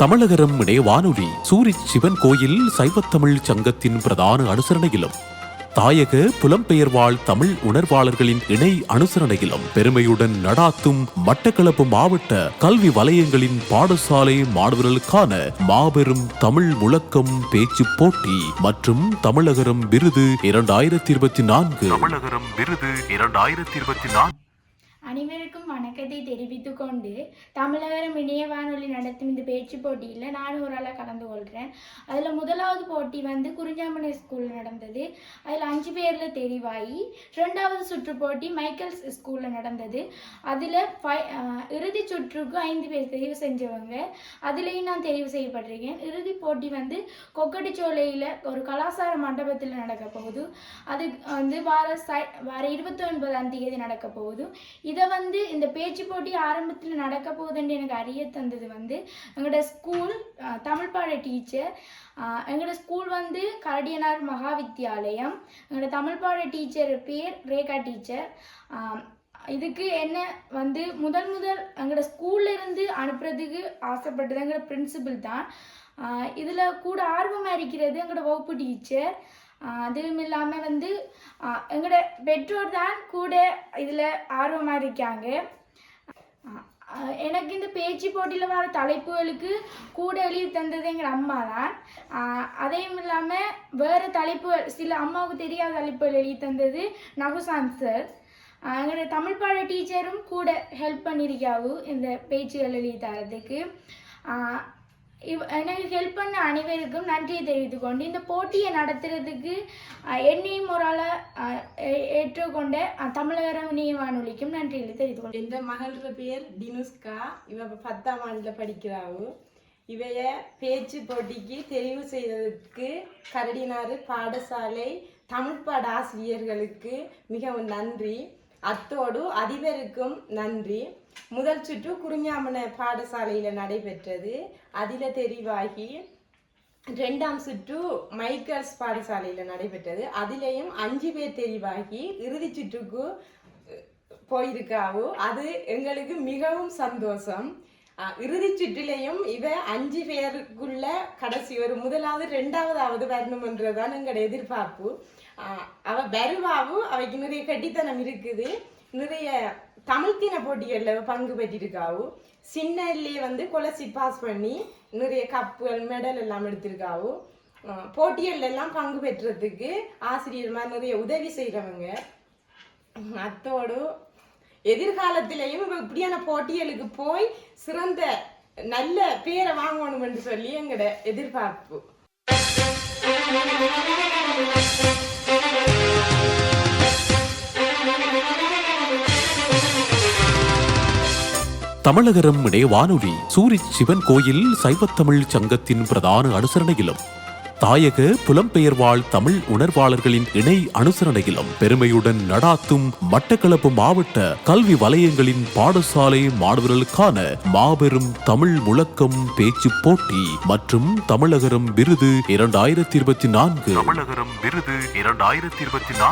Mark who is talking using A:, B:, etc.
A: தமிழகரம் இணைய வானொலி சூரி சிவன் கோயில் சைவத்தமிழ் சங்கத்தின் பிரதான அனுசரணையிலும் தாயக புலம்பெயர்வாழ் தமிழ் உணர்வாளர்களின் இணை அனுசரணையிலும் பெருமையுடன் நடாத்தும் மட்டக்களப்பு மாவட்ட கல்வி வலயங்களின் பாடசாலை மாணவர்களுக்கான மாபெரும் தமிழ் முழக்கம் பேச்சு போட்டி மற்றும் தமிழகரம் விருது இரண்டாயிரத்தி இருபத்தி நான்கு. தமிழகரம் விருது இரண்டாயிரத்தி இருபத்தி நான்கு.
B: அனைவருக்கும் வணக்கத்தை தெரிவித்து கொண்டு தமிழகரம் இணைய வானொலி நடத்தும் இந்த பேச்சு போட்டியில் நானும் ஒரு ஆளாக கலந்து கொள்கிறேன் அதில் முதலாவது போட்டி வந்து குறிஞ்சாமணி ஸ்கூலில் நடந்தது. அதில் அஞ்சு பேரில் தெரிவாகி ரெண்டாவது சுற்று போட்டி மைக்கேல்ஸ் ஸ்கூலில் நடந்தது. அதில் ஃபை இறுதி சுற்றுக்கு ஐந்து பேர் தெரிவு செஞ்சவங்க. அதுலேயும் நான் தெரிவு செய்யப்பட்டிருக்கேன். இறுதி போட்டி வந்து கொக்கட்டிச்சோலையில் ஒரு கலாசார மண்டபத்தில் நடக்க போகுது. அது வந்து வார சை வார இருபத்தி ஒன்பதாம் தேதி நடக்க போகுது. இதை வந்து இந்த பேச்சு போட்டி ஆரம்பத்தில் நடக்க போகுதுன்னு எனக்கு அறிய தந்தது வந்து எங்களோட ஸ்கூல் தமிழ் பாட டீச்சர் எங்களோட ஸ்கூல் வந்து கரடியனார் மகா வித்தியாலயம் எங்களோட தமிழ் பாட டீச்சர் பேர் ரேகா டீச்சர் இதுக்கு என்ன வந்து முதல் முதல் எங்களோட ஸ்கூல்ல இருந்து அனுப்புறதுக்கு ஆசைப்பட்டது எங்களோட பிரின்சிபல் தான். இதில் கூட ஆர்வமாக இருக்கிறது எங்களோட வகுப்பு டீச்சர் அதுவும் இல்லாமல் வந்து எங்களோட பெற்றோர் தான் கூட இதில் ஆர்வமாக இருக்காங்க எனக்கு இந்த பேச்சு போட்டியில் வர தலைப்புகளுக்கு கூட எழுதி தந்தது எங்கள் அம்மா தான். அதையும் இல்லாமல் வேறு தலைப்புகள் சில அம்மாவுக்கு தெரியாத தலைப்புகள் எழுதி தந்தது நகுசாந்த் சார். எங்களோட தமிழ் பாட டீச்சரும் கூட ஹெல்ப் பண்ணியிருக்காவு இந்த பேச்சுகள் எழுதி தரதுக்கு. இவ் எனக்கு ஹெல்ப் பண்ண அனைவருக்கும் நன்றியை தெரிவித்துக் கொண்டு இந்த போட்டியை நடத்துறதுக்கு என்னையும் ஒரு ஆளை ஏ- ஏற்றுக்கொண்ட தமிழக இணைய வானொலிக்கும் நன்றிகளை தெரிவித்துக் கொண்டு
C: எந்த மகளோட பேர் டினுஸ்கா இவ பத்தாம் ஆண்டுல படிக்கிறாவு. இவைய பேச்சு போட்டிக்கு தெரிவு செய்ததற்கு கரடினாறு பாடசாலை தமிழ் பாட ஆசிரியர்களுக்கு மிகவும் நன்றி. அத்தோடு அதிபருக்கும் நன்றி. முதல் சுற்று குறிஞ்சாமண பாடசாலையில் நடைபெற்றது. அதில தெரிவாகி ரெண்டாம் சுற்று மைக்கேல்ஸ் பாடசாலையில் நடைபெற்றது. அதிலேயும் அஞ்சு பேர் தெரிவாகி இறுதி சுற்றுக்கு போயிருக்காவோ அது எங்களுக்கு மிகவும் சந்தோஷம். இறுதி சுற்றிலையும் இவ அஞ்சு பேருக்குள்ள கடைசி ஒரு முதலாவது ரெண்டாவதாவது வரணுமன்றதான் எங்களோட எதிர்பார்ப்பு. அவ வருவாவும் அவைக்கு நிறைய கட்டித்தனம் இருக்குது. நிறைய தமிழ்த்தின போட்டிகளில் பங்கு பெற்றிருக்காவும் சின்னல்லே வந்து கொலசி பாஸ் பண்ணி நிறைய கப்புகள் மெடல் எல்லாம் எடுத்திருக்காவும் போட்டிகள் எல்லாம் பங்கு பெற்றதுக்கு ஆசிரியர்மார் நிறைய உதவி செய்கிறவங்க அத்தோடு எதிர்காலத்திலையும் இப்படியான போட்டியலுக்கு போய் சிறந்த நல்ல பேரை வாங்கணும் என்று சொல்லி எங்கட எதிர்பார்ப்பு.
A: தமிழகரம் இணைய வானொலி சூரி சிவன் கோயில் சைவத்தமிழ் சங்கத்தின் பிரதான அனுசரணையிலும் தாயக புலம்பெயர்வாழ் தமிழ் உணர்வாளர்களின் இணை அனுசரணையிலும் பெருமையுடன் நடாத்தும் மட்டக்களப்பு மாவட்ட கல்வி வலயங்களின் பாடசாலை மாணவர்களுக்கான மாபெரும் தமிழ் முழக்கம் பேச்சு போட்டி மற்றும் தமிழகரம் விருது இரண்டாயிரத்தி இருபத்தி நான்கு. தமிழகரம் விருது இரண்டாயிரத்தி இருபத்தி நான்கு.